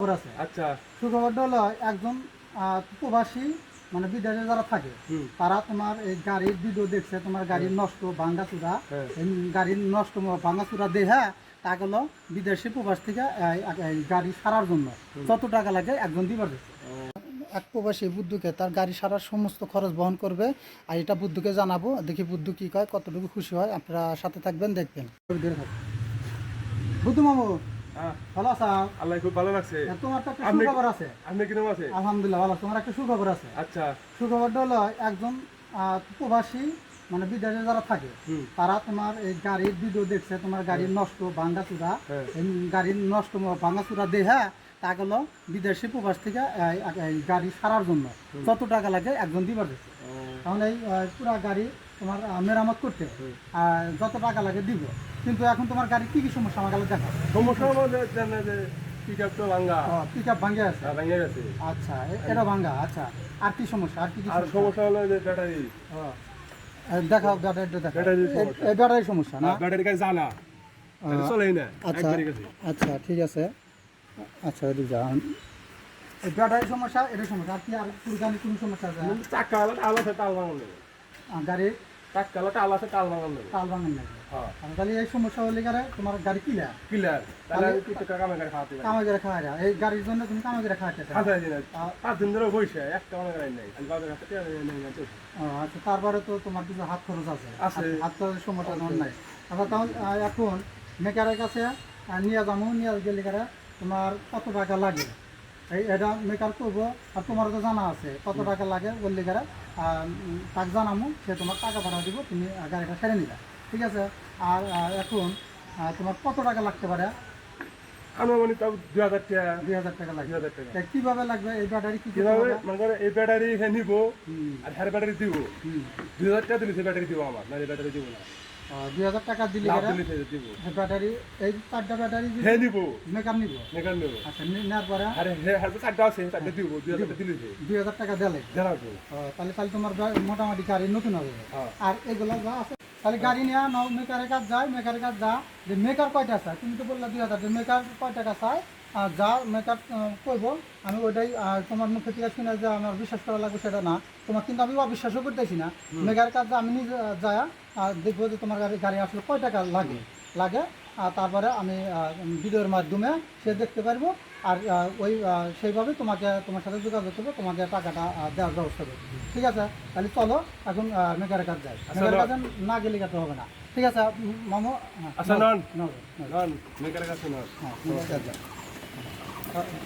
খবর আছে। আচ্ছা। সুখবরটা হলো একজন আহ, প্রবাসী মানে বিদেশে যারা থাকে তারা তোমার এই গাড়ির ভিডিও দেখছে তোমার গাড়ির নষ্ট ভাঙ্গাচুরা। হ্যাঁ। এই গাড়ির নষ্ট ভাঙ্গাচুরা দেহা তা হলো বিদেশি প্রবাস থেকে গাড়ি সারার জন্য। যত টাকা লাগে একজন দিবার দিচ্ছে এক প্রবাসী বুদ্ধকে তার গাড়ি সারার সমস্ত খরচ বহন করবে আর এটা বুদ্ধকে জানাব দেখি বুদ্ধ কি কয় কতটুকু খুশি হয় আপনারা সাথে থাকবেন দেখবেন। বুদ্ধ মামু হ্যাঁ ভালো আছা? আল্লাহ খুব ভালো লাগছে। তোমার তো একটা সুখবর আছে। আপনি কীরকম আছে? আলহামদুলিল্লাহ ভালো তোমার একটা সুখবর আছে। আচ্ছা। সুখবরটা হলো একজন প্রবাসী মানে বিদেশে যারা থাকে তারা তোমার এই গাড়ির ভিডিও দেখছে তোমার গাড়ির নষ্ট হ্যাঁ। গাড়ির দেহা তা গেলো বিদেশি প্রবাস থেকে গাড়ি সারার জন্য। যত টাকা লাগে একজন দিবার দিচ্ছে তাহলে এই পুরা গাড়ি তোমার মেরামত করতে। যত টাকা লাগে দিব। কিন্তু এখন তোমার গাড়ি কি কি সমস্যা? আমার দেখা সমস্যা আমাদের জানে যে পিক আপ তো ভাঙ্গা। পিক আপ ভাঙ্গে আছে? হ্যাঁ, ভেঙে গেছে। আচ্ছা এটা ভাঙ্গা? আচ্ছা আর কি সমস্যা? আর কি কি সমস্যা? হলো যে ব্যাটারি। দেখাও ব্যাটারিটা দেখাও। ব্যাটারির সমস্যা। না? ব্যাটারি কাছে জানা চলেই না আচ্ছা আচ্ছা ঠিক আছে। আচ্ছা এদিক যান এই ব্যাটারির সমস্যা এটার সমস্যা। আর কি আর পুরোখানি কোনো সমস্যা আছে? চাক্কা আলাদা আলাদা টাল ভাঙান গাড়ির? চাক্কা আলাদা আলাদা টাল ভাঙান তাল ভাঙেন হ্যাঁ। তাহলে এই সমস্যা হলে গেলে তোমার গাড়ি কিলা ক্লিয়ার তাহলে আমি গাড়ি খাওয়াতে খাওয়া যায় এই গাড়ির জন্য তুমি কামাই করে খাওয়াতে পাঁচ দিন ধরে একটা গাড়ি নেই। আমি আচ্ছা তারপরে তো তোমার কিছু হাত খরচ আছে। হাত- খরচের সমস্যা তোমার নাই। আচ্ছা তাহলে এখন মেকারের কাছে নিয়ে যাব। নিয়ে গেলে গেলে তোমার কত টাকা লাগে? এই এটা মেকার করব। আর তোমার তো জানা আছে কত টাকা লাগে বললে গেলে তাকে জানাব সে তোমার টাকা পাঠা দিব তুমি গাড়িটা ছেড়ে নিবে। ঠিক আছে? আর এখন তোমার কত টাকা লাগতে পারে? আমার তাও দুই হাজার টাকা। দুই হাজার টাকা লাগবে। হাজার টাকা। কীভাবে লাগবে? এই ব্যাটারি কি কীভাবে? হবে? এই ব্যাটারি হে নিব হুম, আর হ্যার ব্যাটারি দিব। দুই হাজার টাকা দিলে সে ব্যাটারি দিব আমার না এই ব্যাটারি দিব না। দুই হাজার টাকা দিলে ব্যাটারি এই চারটা ব্যাটারি নিব। আচ্ছা নি- নেওয়ার পরে? আর হে চারটা আছে চারটা দিব দুই হাজার টাকা দিলে দুই হাজার টাকা দিলে? জানাব তাহলে তাহলে তোমার মোটামুটি গাড়ি নতুন হবে। হ্যাঁ। আর এগুলো যা আছে তাহলে গাড়ি নিয়ে নাও মেকারের কাজ যায় মেকারের কাজ যা। যে মেকার কয়টা চায়? তুমি তো বললা দুই হাজার। মেকার কয় টাকা চায়? আর যা মেকার কইব আমি ওইটাই আর তোমার মুখে থেকে শুনে যে আমার বিশ্বাস করা লাগবে সেটা না। তোমার কিন্তু আমি অবিশ্বাসও করতেছি না। মেকার কাজ আমি নিজে যায় দেখব যে তোমার গাড়ি গাড়ি আসলে কয় টাকা লাগে। লাগে আর তারপরে আমি ভিডিওর মাধ্যমে সে দেখতে পারব আর ওই সেইভাবে তোমাকে তোমার সাথে যোগাযোগ করব তোমাকে টাকাটা দেওয়ার ব্যবস্থা করব। ঠিক আছে? তাহলে চলো এখন মেকার মেকারের কাজ যাই। মেকার মেকারের নাও। কাজে না গেলে কাটতে হবে না। ঠিক আছে মামু? আচ্ছা, নন। নন মেকারের কাছে নন। হ্যাঁ,